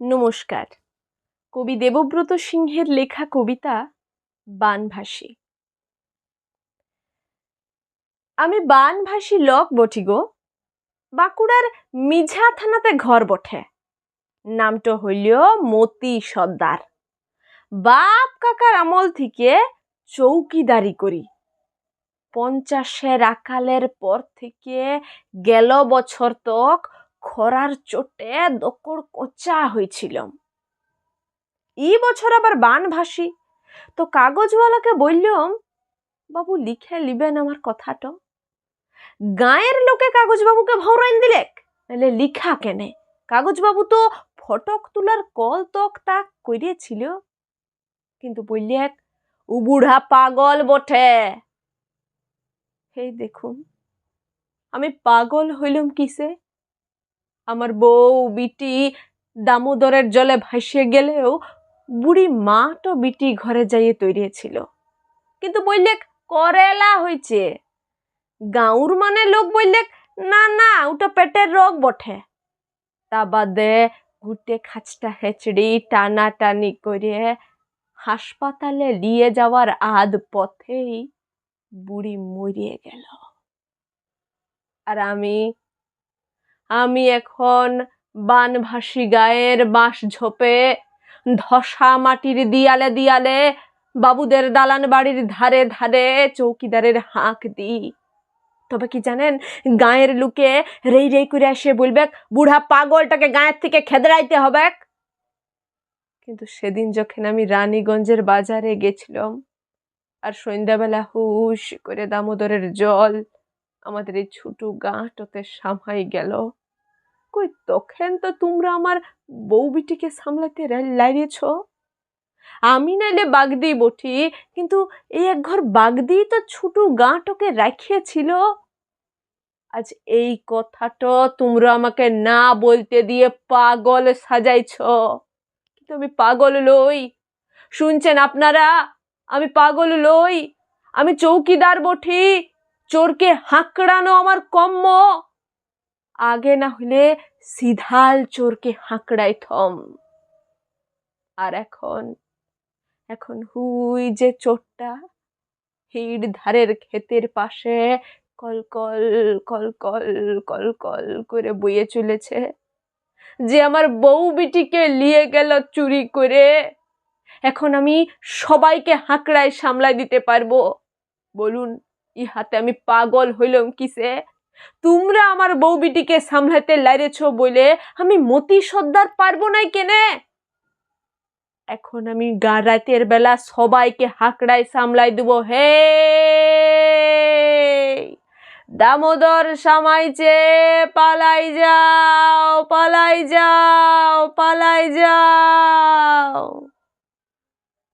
নমস্কার। কবি দেবব্রত সিংহের লেখা কবিতা বানভাসী। আমি বানভাসী লোক বটি গো, বাঁকুড়ার মিঝা থানাতে ঘর বঠে নামটো হইল মতি সর্দার। বাপ কাকার আমল থেকে চৌকিদারি করি। পঞ্চাশের আকালের পর থেকে গেল বছর তক খরার চোটে দকড় কচা হয়েছিলাম এই বছর আবার বান ভাসি, তো কাগজওয়ালাকে বললাম, বাবু, লিখে লিবেন আমার কথাটা। গায়ের লোকে কাগজবাবুকে ভরাইন দিলেক নাহলে লিখা কেনে? কাগজবাবু তো ফটক তোলার কল তক তা করিয়েছিল কিন্তু বললেক ও বুড়া পাগল বটে। এই দেখুন, আমি পাগল হইলাম কিসে? আমার বউ, বিটি দামোদরের জলে ভাসিয়ে গেলেও বুড়ি মা তো বিটি ঘরে যাইয়ে তৈরিয়েছিল। কিন্তু বললে করেলা হইছে। গাঁউর মানে লোক বললে না না, ওটা পেটের রোগ বটে। তা বাদে গুটে খাঁচটা হেঁচড়ি টানা টানি করে হাসপাতালে নিয়ে যাওয়ার আধ পথেই বুড়ি মরিয়ে গেল। আর আমি আমি এখন বানভাসি গায়ের বাঁশ ঝোপে, ধসা মাটির দিয়ালে দিয়ালে বাবুদের দালান বাড়ির ধারে ধারে চৌকিদারের হাঁক দিই। তবে কি জানেন, গায়ের লুকে রেই রেই করে এসে বলবে, বুড়া পাগলটাকে গায়ের থেকে খেদড়াইতে হবে। কিন্তু সেদিন যখন আমি রানীগঞ্জের বাজারে গেছিলাম, আর সন্ধ্যাবেলা হুশ করে দামোদরের জল আমাদের এই ছোট গাঁটতে সামাই গেল। কই তখন তো তোমরা আমার বউ বিটিকে সামলাতে লাইয়েছ আমি নাইলে বাগদি বটি, কিন্তু এই এক ঘর বাগদি তো ছোট গাঁটকে রাখিয়েছিল। আজ এই কথাটা তোমরা আমাকে না বলতে দিয়ে পাগল সাজাইছ। কিন্তু আমি পাগল লই শুনছেন আপনারা? আমি পাগল লই আমি চৌকিদার বঠি চোরকে হাঁকড়ানো আমার কম্ম। আগে না হলে সিধাল চোরকে হাঁকড়াই থম। আর এখন এখন হুই যে চোরটা হিড় ধারের ক্ষেতের পাশে কলকল কলকল কলকল করে বইয়ে চলেছে। যে আমার বউ বিটিকে নিয়ে গেল চুরি করে, এখন আমি সবাইকে হাঁকড়ায় সামলাই দিতে পারব। বলুন ইহাতে আমি পাগল হইলাম কিসে? তোমরা আমার বউ বিটিকে সামলাতে লাইরেছ বলে আমি মতি সর্দার পারব নাই কেনে? এখন আমি গা রাতের বেলা সবাইকে হাঁকড়ায় সামলাই দেবো, হে! দামোদর সামাইছে পালাই যাও পালাই যাও পালাই যাও!